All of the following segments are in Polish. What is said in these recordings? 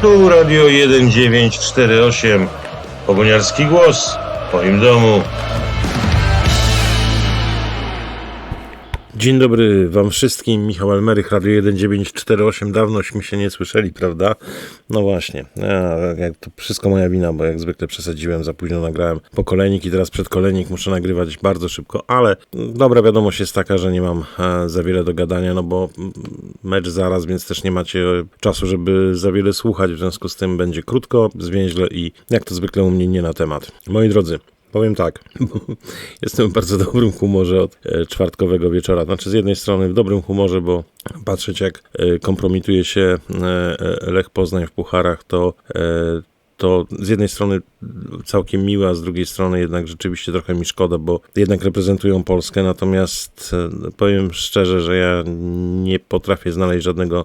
Tu Radio 1948. Pogoniarski głos w twoim domu. Dzień dobry Wam wszystkim, Michał Almerych, Radio 1948. Dawnośmy się nie słyszeli, prawda? No właśnie, ja, jak to wszystko moja wina, bo jak zwykle przesadziłem, za późno nagrałem pokolejnik i teraz przedkolejnik muszę nagrywać bardzo szybko, ale dobra wiadomość jest taka, że nie mam e, za wiele do gadania, no bo mecz zaraz, więc też nie macie czasu, żeby za wiele słuchać, w związku z tym będzie krótko, zwięźle i jak to zwykle u mnie nie na temat. Moi drodzy, Powiem tak, jestem w bardzo dobrym humorze od e, czwartkowego wieczora. Znaczy z jednej strony w dobrym humorze, bo patrzeć jak e, kompromituje się e, Lech Poznań w pucharach, to to z jednej strony całkiem miłe, a z drugiej strony jednak rzeczywiście trochę mi szkoda, bo jednak reprezentują Polskę, natomiast e, powiem szczerze, że ja nie potrafię znaleźć żadnego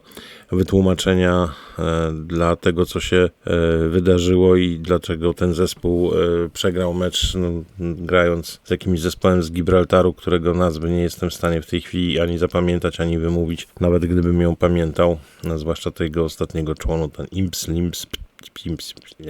wytłumaczenia e, dla tego, co się e, wydarzyło i dlaczego ten zespół przegrał mecz, no, grając z jakimś zespołem z Gibraltaru, którego nazwy nie jestem w stanie w tej chwili ani zapamiętać, ani wymówić, nawet gdybym ją pamiętał, no, zwłaszcza tego ostatniego członu, ten Imps, Limps,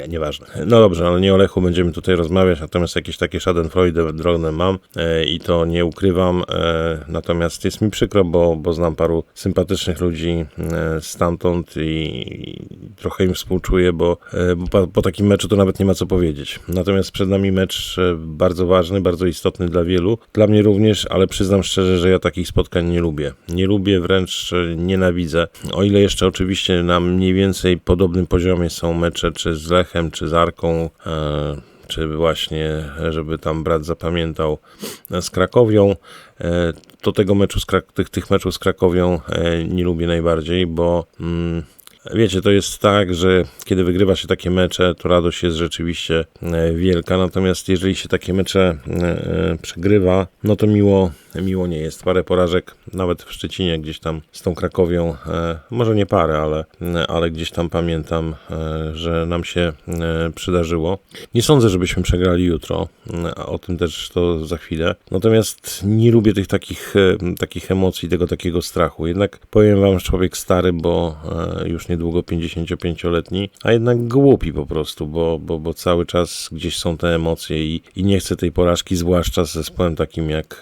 nieważne. No dobrze, ale nie o Lechu będziemy tutaj rozmawiać, natomiast jakieś takie schadenfreude drobne mam e, i to nie ukrywam. E, natomiast jest mi przykro, bo, bo znam paru sympatycznych ludzi e, stamtąd i, i trochę im współczuję, bo, e, bo po, po takim meczu to nawet nie ma co powiedzieć. Natomiast przed nami mecz e, bardzo ważny, bardzo istotny dla wielu. Dla mnie również, ale przyznam szczerze, że ja takich spotkań nie lubię. Nie lubię, wręcz e, nienawidzę. O ile jeszcze oczywiście na mniej więcej podobnym poziomie są mecze czy z Lechem, czy z Arką, e, czy właśnie, żeby tam brat zapamiętał e, z Krakowią, e, to tego meczu z Krak- tych, tych meczów z Krakowią nie lubię najbardziej, bo mm, Wiecie, to jest tak, że kiedy wygrywa się takie mecze, to radość jest rzeczywiście wielka, natomiast jeżeli się takie mecze przegrywa, no to miło, miło nie jest. Parę porażek, nawet w Szczecinie gdzieś tam z tą Krakowią, e, może nie parę, ale, ale gdzieś tam pamiętam, e, że nam się e, przydarzyło. Nie sądzę, żebyśmy przegrali jutro, e, a o tym też to za chwilę. Natomiast nie lubię tych takich, e, takich emocji, tego takiego strachu. Jednak powiem wam, że człowiek stary, bo e, już niedługo 55-letni, a jednak głupi po prostu, bo, bo, bo cały czas gdzieś są te emocje i, i nie chcę tej porażki, zwłaszcza z zespołem takim jak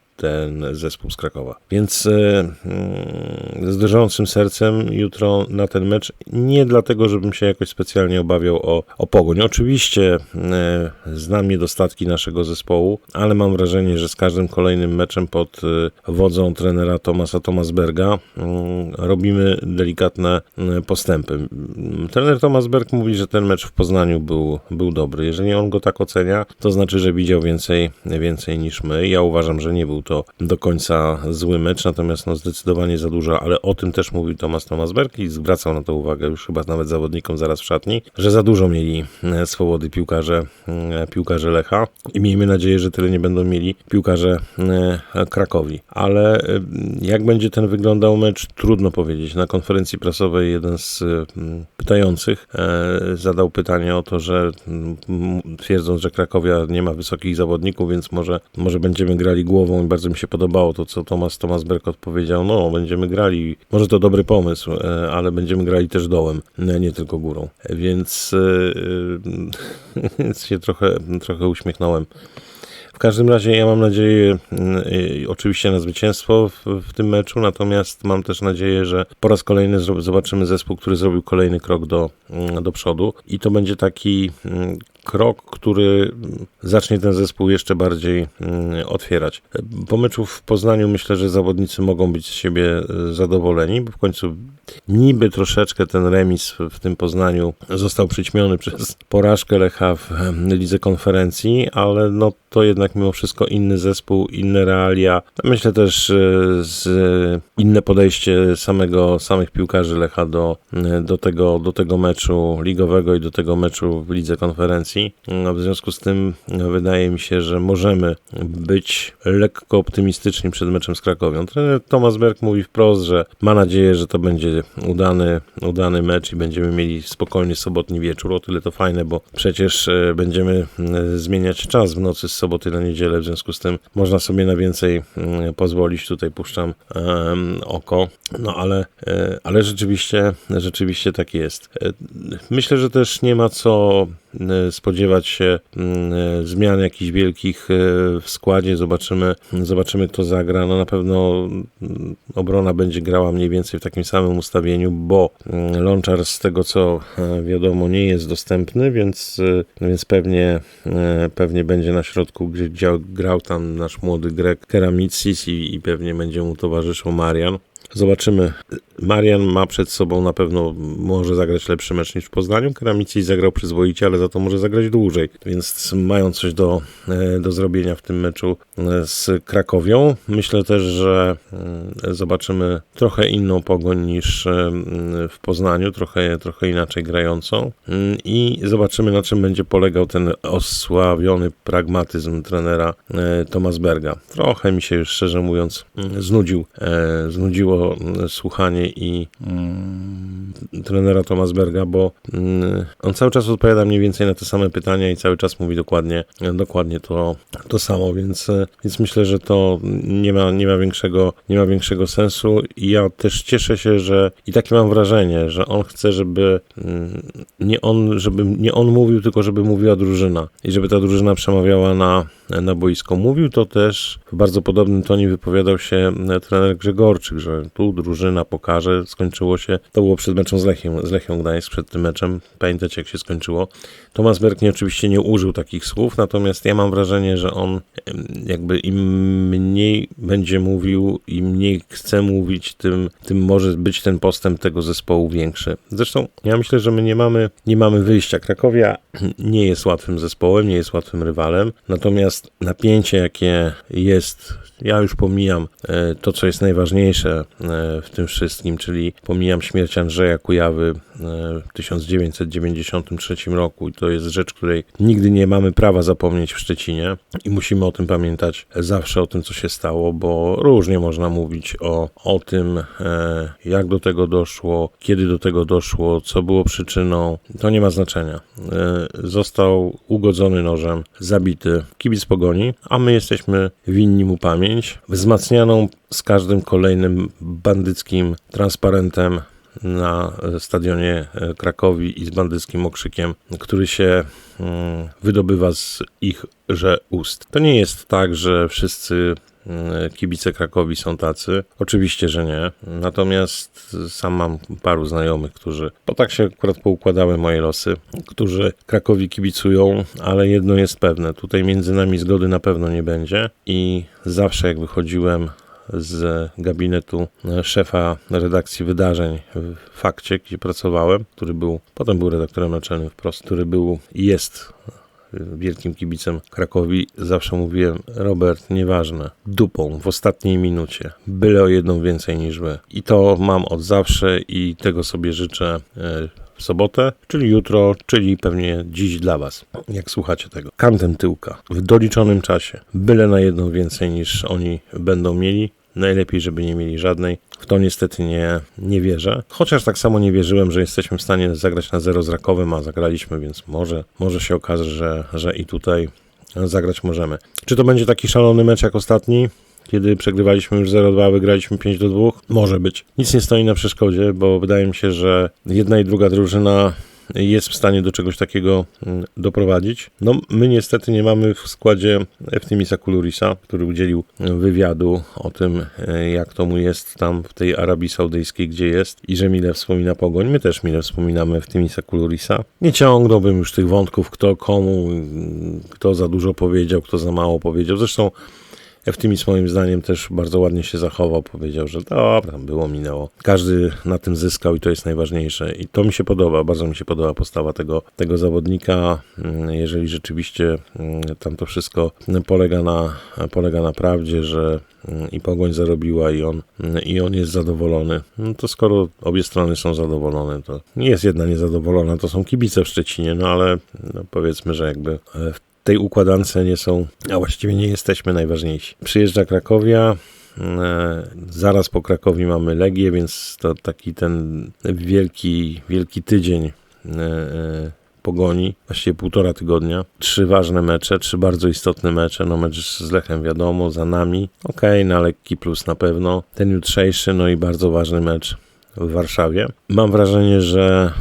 ten zespół z Krakowa. Więc e, mm, z drżącym sercem jutro na ten mecz, nie dlatego, żebym się jakoś specjalnie obawiał o, o pogoń. Oczywiście e, znam niedostatki naszego zespołu, ale mam wrażenie, że z każdym kolejnym meczem pod e, wodzą trenera Tomasa Tomasberga mm, robimy delikatne postępy. Trener Tomas Berg mówi, że ten mecz w Poznaniu był, był dobry. Jeżeli on go tak ocenia, to znaczy, że widział więcej, więcej niż my. Ja uważam, że nie był to do końca zły mecz, natomiast no, zdecydowanie za dużo, ale o tym też mówił Tomasz Tomasberg i zwracał na to uwagę już chyba nawet zawodnikom zaraz w szatni, że za dużo mieli e, swobody piłkarze, e, piłkarze Lecha i miejmy nadzieję, że tyle nie będą mieli piłkarze e, Krakowi. Ale jak będzie ten wyglądał mecz, trudno powiedzieć. Na konferencji prasowej jeden z pytających zadał pytanie o to, że twierdząc, że Krakowia nie ma wysokich zawodników, więc może, może będziemy grali głową i bardzo mi się podobało to, co Tomasz Tomasz Berg odpowiedział. No, będziemy grali, może to dobry pomysł, e, ale będziemy grali też dołem, e, nie tylko górą. E, Więc, więc się trochę, trochę uśmiechnąłem. W każdym razie ja mam nadzieję oczywiście na zwycięstwo w, w tym meczu, natomiast mam też nadzieję, że po raz kolejny zobaczymy zespół, który zrobił kolejny krok do, mm, do przodu i to będzie taki mm, krok, który zacznie ten zespół jeszcze bardziej mm, otwierać. Po meczu w Poznaniu myślę, że zawodnicy mogą być z siebie e, zadowoleni, bo w końcu niby troszeczkę ten remis w, tym Poznaniu został przyćmiony przez porażkę Lecha w em, lidze konferencji, ale no to jednak mimo wszystko inny zespół, inne realia. Myślę też z inne podejście samego, samych piłkarzy Lecha do, do, tego, do tego meczu ligowego i do tego meczu w lidze konferencji No, w związku z tym no, wydaje mi się, że możemy być lekko optymistyczni przed meczem z Krakowią. Trener Thomas Berg mówi wprost, że ma nadzieję, że to będzie udany, udany mecz i będziemy mieli spokojny sobotni wieczór. O tyle to fajne, bo przecież e, będziemy e, zmieniać czas w nocy z soboty na niedzielę, w związku z tym można sobie na więcej mm, pozwolić. Tutaj puszczam oko. No ale, e, ale rzeczywiście, rzeczywiście tak jest. E, Myślę, że też nie ma co e, spodziewać się mm, e, zmian jakichś wielkich e, w składzie. Zobaczymy, zobaczymy kto zagra. No na pewno mm, obrona będzie grała mniej więcej w takim samym ustawieniu, bo mm, Lonczar z tego co e, wiadomo nie jest dostępny, więc, więc pewnie, pewnie będzie na środku, gdzie grał tam nasz młody Grek Keramicis i, i pewnie będzie mu towarzyszył Marian. Zobaczymy. Marian ma przed sobą na pewno, może zagrać lepszy mecz niż w Poznaniu. Keramici zagrał przyzwoicie, ale za to może zagrać dłużej, więc mają coś do, e, do zrobienia w tym meczu e, z Krakowią. Myślę też, że mm, zobaczymy trochę inną pogoń niż e, w Poznaniu, trochę, trochę inaczej grającą Mm, i zobaczymy na czym będzie polegał ten osławiony pragmatyzm trenera e, Thomas Berga. Trochę mi się już szczerze mówiąc mm, znudził, e, znudziło mm, słuchanie i mm, trenera Thomas Berga, bo mm, on cały czas odpowiada mniej więcej na te same pytania i cały czas mówi dokładnie, dokładnie to, to samo, więc, e, więc myślę, że to nie ma, nie ma większego, nie ma większego sensu. I ja też cieszę się, że i takie mam wrażenie, że on chce, żeby nie on, żeby nie on mówił, tylko żeby mówiła drużyna i żeby ta drużyna przemawiała na, na boisko. Mówił to też w bardzo podobnym tonie wypowiadał się e, trener Grzegorczyk, że tu drużyna pokaże, skończyło się, to było przed meczem z Lechiem, z Lechią Gdańsk, przed tym meczem, pamiętacie jak się skończyło. Thomas Berg nie, oczywiście nie użył takich słów, natomiast ja mam wrażenie, że on jakby im mniej będzie mówił, im mniej chce mówić, tym, tym może być ten postęp tego zespołu większy. Zresztą ja myślę, że my nie mamy, nie mamy wyjścia. Krakowia nie jest łatwym zespołem, nie jest łatwym rywalem, natomiast napięcie jakie jest. Ja już pomijam e, to, co jest najważniejsze e, w tym wszystkim, czyli pomijam śmierć Andrzeja Kujawy w 1993 roku i to jest rzecz, której nigdy nie mamy prawa zapomnieć w Szczecinie i musimy o tym pamiętać zawsze o tym, co się stało, bo różnie można mówić o, o tym, e, jak do tego doszło, kiedy do tego doszło, co było przyczyną. To nie ma znaczenia. E, Został ugodzony nożem, zabity kibic pogoni, a my jesteśmy winni mu pamięć, wzmacnianą z każdym kolejnym bandyckim transparentem na stadionie e, Krakowi i z bandyckim okrzykiem, który się mm, wydobywa z ich że ust. To nie jest tak, że wszyscy mm, kibice Krakowi są tacy. Oczywiście, że nie. Natomiast sam mam paru znajomych, którzy, bo tak się akurat poukładały moje losy, którzy Krakowi kibicują, ale jedno jest pewne, tutaj między nami zgody na pewno nie będzie i zawsze jak wychodziłem z gabinetu szefa redakcji wydarzeń w Fakcie, gdzie pracowałem, który był, potem był redaktorem naczelnym wprost, który był i jest wielkim kibicem Krakowi, zawsze mówiłem, Robert, nieważne, dupą w ostatniej minucie, byle o jedną więcej niż wy. I to mam od zawsze i tego sobie życzę e, sobotę, czyli jutro, czyli pewnie dziś dla was, jak słuchacie tego. Kantem tyłka, w doliczonym czasie, byle na jedną więcej niż oni będą mieli, Najlepiej, żeby nie mieli żadnej. W to niestety nie, nie wierzę. Chociaż tak samo nie wierzyłem, że jesteśmy w stanie zagrać na zero z Rakowem, a zagraliśmy, więc może, może się okaże, że, że i tutaj zagrać możemy. Czy to będzie taki szalony mecz jak ostatni? Kiedy przegrywaliśmy już 0-2, a wygraliśmy 5-2? Może być. Nic nie stoi na przeszkodzie, bo wydaje mi się, że jedna i druga drużyna jest w stanie do czegoś takiego mm, doprowadzić. No, my niestety nie mamy w składzie Eftimisa Kulurisa, który udzielił wywiadu o tym, e, jak to mu jest tam w tej Arabii Saudyjskiej, gdzie jest i że mile wspomina pogoń. My też mile wspominamy Eftimisa Kulurisa. Nie ciągnąłbym już tych wątków, kto komu, mm, kto za dużo powiedział, kto za mało powiedział. Zresztą Eftymis moim zdaniem też bardzo ładnie się zachował, powiedział, że dobra, było, minęło. Każdy na tym zyskał i to jest najważniejsze. I to mi się podoba, bardzo mi się podoba postawa tego, tego zawodnika, mm, jeżeli rzeczywiście mm, tam to wszystko polega na, polega na prawdzie, że i Pogoń zarobiła i on, i on jest zadowolony. No to skoro obie strony są zadowolone, to nie jest jedna niezadowolona, to są kibice w Szczecinie, no ale no powiedzmy, że jakby w tej układance nie są, a właściwie nie jesteśmy najważniejsi. Przyjeżdża Krakowia, e, Zaraz po Krakowi mamy Legię, więc to taki ten wielki, wielki tydzień e, e, pogoni, właściwie półtora tygodnia. Trzy ważne mecze, trzy bardzo istotne mecze. No mecz z Lechem wiadomo, za nami. Okej, okay, na lekki plus na pewno. Ten jutrzejszy, no i bardzo ważny mecz w Warszawie. Mam wrażenie, że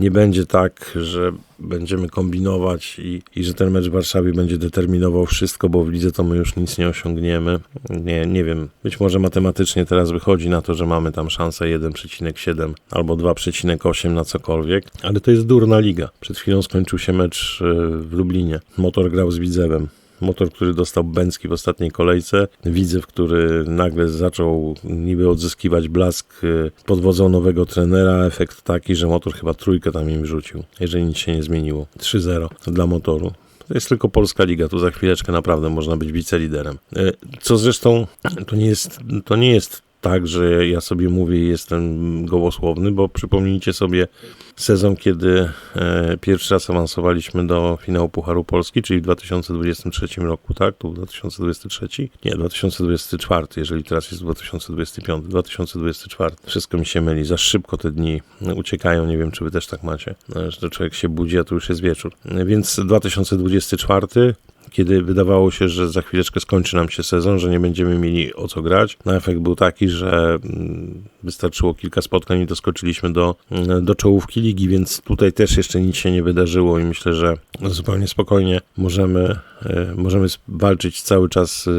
nie będzie tak, że będziemy kombinować i, i że ten mecz w Warszawie będzie determinował wszystko, bo w lidze to my już nic nie osiągniemy. Nie, nie wiem. Być może matematycznie teraz wychodzi na to, że mamy tam szansę 1,7 albo 2,8 na cokolwiek, ale to jest durna liga. Przed chwilą skończył się mecz e, w Lublinie. Motor grał z Widzewem. Motor, który dostał Bęcki w ostatniej kolejce. Widzew, który nagle zaczął niby odzyskiwać blask y, pod wodzą nowego trenera. Efekt taki, że motor chyba trójkę tam im rzucił, jeżeli nic się nie zmieniło. 3-0 dla motoru. To jest tylko polska liga, tu za chwileczkę naprawdę można być wiceliderem. Y, co zresztą to nie jest, to nie jest tak, że ja sobie mówię jestem gołosłowny, bo przypomnijcie sobie sezon, kiedy e, pierwszy raz awansowaliśmy do finału Pucharu Polski, czyli w 2023 roku, tak? Tu 2023? Nie, 2024, jeżeli teraz jest 2025, 2024. Wszystko mi się myli, za szybko te dni uciekają, nie wiem, czy wy też tak macie, że człowiek się budzi, a to już jest wieczór. Więc 2024 kiedy wydawało się, że za chwileczkę skończy nam się sezon, że nie będziemy mieli o co grać. No efekt był taki, że mm, wystarczyło kilka spotkań i doskoczyliśmy do, mm, do czołówki ligi, więc tutaj też jeszcze nic się nie wydarzyło i myślę, że zupełnie spokojnie możemy, e, możemy walczyć cały czas e,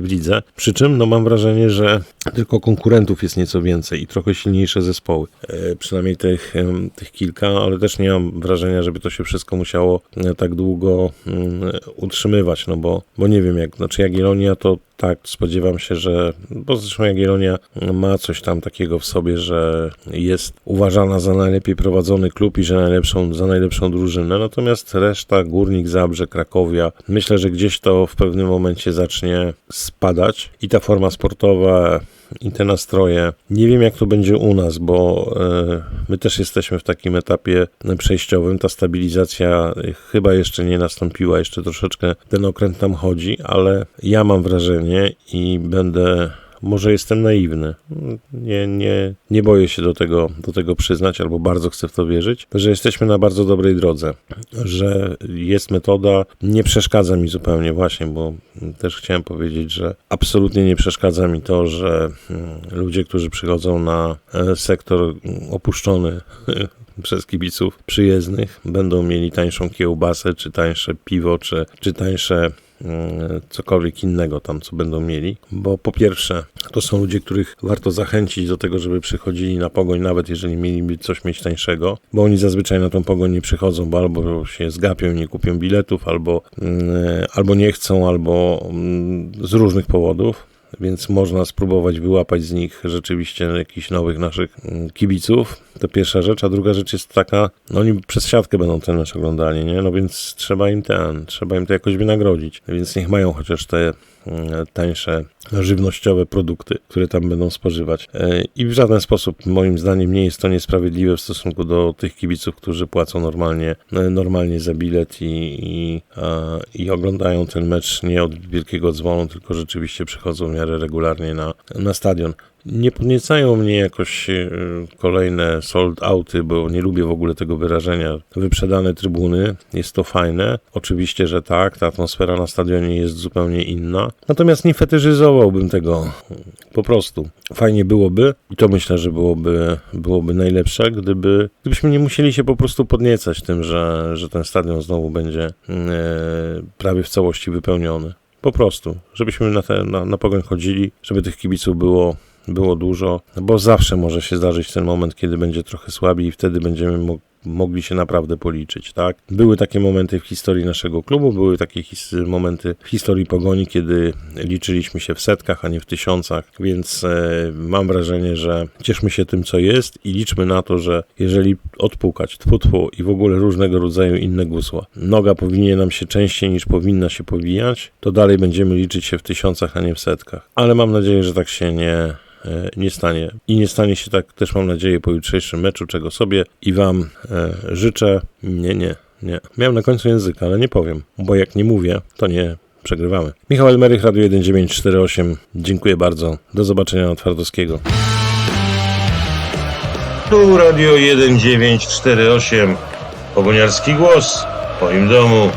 w lidze. Przy czym no mam wrażenie, że tylko konkurentów jest nieco więcej i trochę silniejsze zespoły. E, przynajmniej tych, tych kilka, ale też nie mam wrażenia, żeby to się wszystko musiało tak długo mm, no bo, bo nie wiem, jak, znaczy Jagiellonia to tak, spodziewam się, że, bo zresztą Jagiellonia ma coś tam takiego w sobie, że jest uważana za najlepiej prowadzony klub i że najlepszą, za najlepszą drużynę, natomiast reszta, Górnik, Zabrze, Krakowia, myślę, że gdzieś to w pewnym momencie zacznie spadać i ta forma sportowa i te nastroje. Nie wiem, jak to będzie u nas, bo e, my też jesteśmy w takim etapie przejściowym. Ta stabilizacja chyba jeszcze nie nastąpiła, jeszcze troszeczkę ten okręt tam chodzi, ale ja mam wrażenie i będę może jestem naiwny. Nie, nie, nie boję się do tego, do tego przyznać, albo bardzo chcę w to wierzyć, że jesteśmy na bardzo dobrej drodze, że jest metoda, nie przeszkadza mi zupełnie właśnie, bo też chciałem powiedzieć, że absolutnie nie przeszkadza mi to, że mm, ludzie, którzy przychodzą na e, sektor opuszczony przez kibiców przyjezdnych będą mieli tańszą kiełbasę, czy tańsze piwo, czy, czy tańsze mm, cokolwiek innego tam, co będą mieli, bo po pierwsze, to są ludzie, których warto zachęcić do tego, żeby przychodzili na pogoń, nawet jeżeli mieliby coś mieć tańszego, bo oni zazwyczaj na tą pogoń nie przychodzą, bo albo się zgapią i nie kupią biletów, albo, mm, albo nie chcą, albo mm, z różnych powodów więc można spróbować wyłapać z nich rzeczywiście jakichś nowych naszych mm, kibiców. To pierwsza rzecz, a druga rzecz jest taka, no oni przez siatkę będą ten mecz oglądali, nie? No więc trzeba im ten, trzeba im to jakoś wynagrodzić, więc niech mają chociaż te tańsze żywnościowe produkty, które tam będą spożywać. E, I w żaden sposób, moim zdaniem, nie jest to niesprawiedliwe w stosunku do tych kibiców, którzy płacą normalnie, e, normalnie za bilet i, i, i oglądają ten mecz nie od wielkiego dzwonu, tylko rzeczywiście przychodzą w miarę regularnie na, na stadion. Nie podniecają mnie jakoś e, kolejne sold outy, bo nie lubię w ogóle tego wyrażenia. Wyprzedane trybuny, jest to fajne. Oczywiście, że tak, ta atmosfera na stadionie jest zupełnie inna. Natomiast nie fetyszyzowałbym tego po prostu. Fajnie byłoby i to myślę, że byłoby, byłoby najlepsze, gdyby, gdybyśmy nie musieli się po prostu podniecać tym, że, że ten stadion znowu będzie e, prawie w całości wypełniony. Po prostu, żebyśmy na, te, na, na pogoń chodzili, żeby tych kibiców było było dużo, bo zawsze może się zdarzyć ten moment, kiedy będzie trochę słabiej i wtedy będziemy mogli się naprawdę policzyć, tak? Były takie momenty w historii naszego klubu, były takie momenty w historii Pogoni, kiedy liczyliśmy się w setkach, a nie w tysiącach, więc e, mam wrażenie, że cieszmy się tym, co jest i liczmy na to, że jeżeli odpukać, tfu, tfu i w ogóle różnego rodzaju inne gusła, noga powinien nam się częściej niż powinna się powijać, to dalej będziemy liczyć się w tysiącach, a nie w setkach. Ale mam nadzieję, że tak się nie, nie stanie. I nie stanie się tak też mam nadzieję po jutrzejszym meczu, czego sobie i Wam e, życzę. Nie, nie, nie. Miałem na końcu języka, ale nie powiem, bo jak nie mówię, to nie przegrywamy. Michał Elmerych, Radio 1948. Dziękuję bardzo. Do zobaczenia na Twardowskiego. Tu Radio 1948. Pogoniarski głos w moim domu.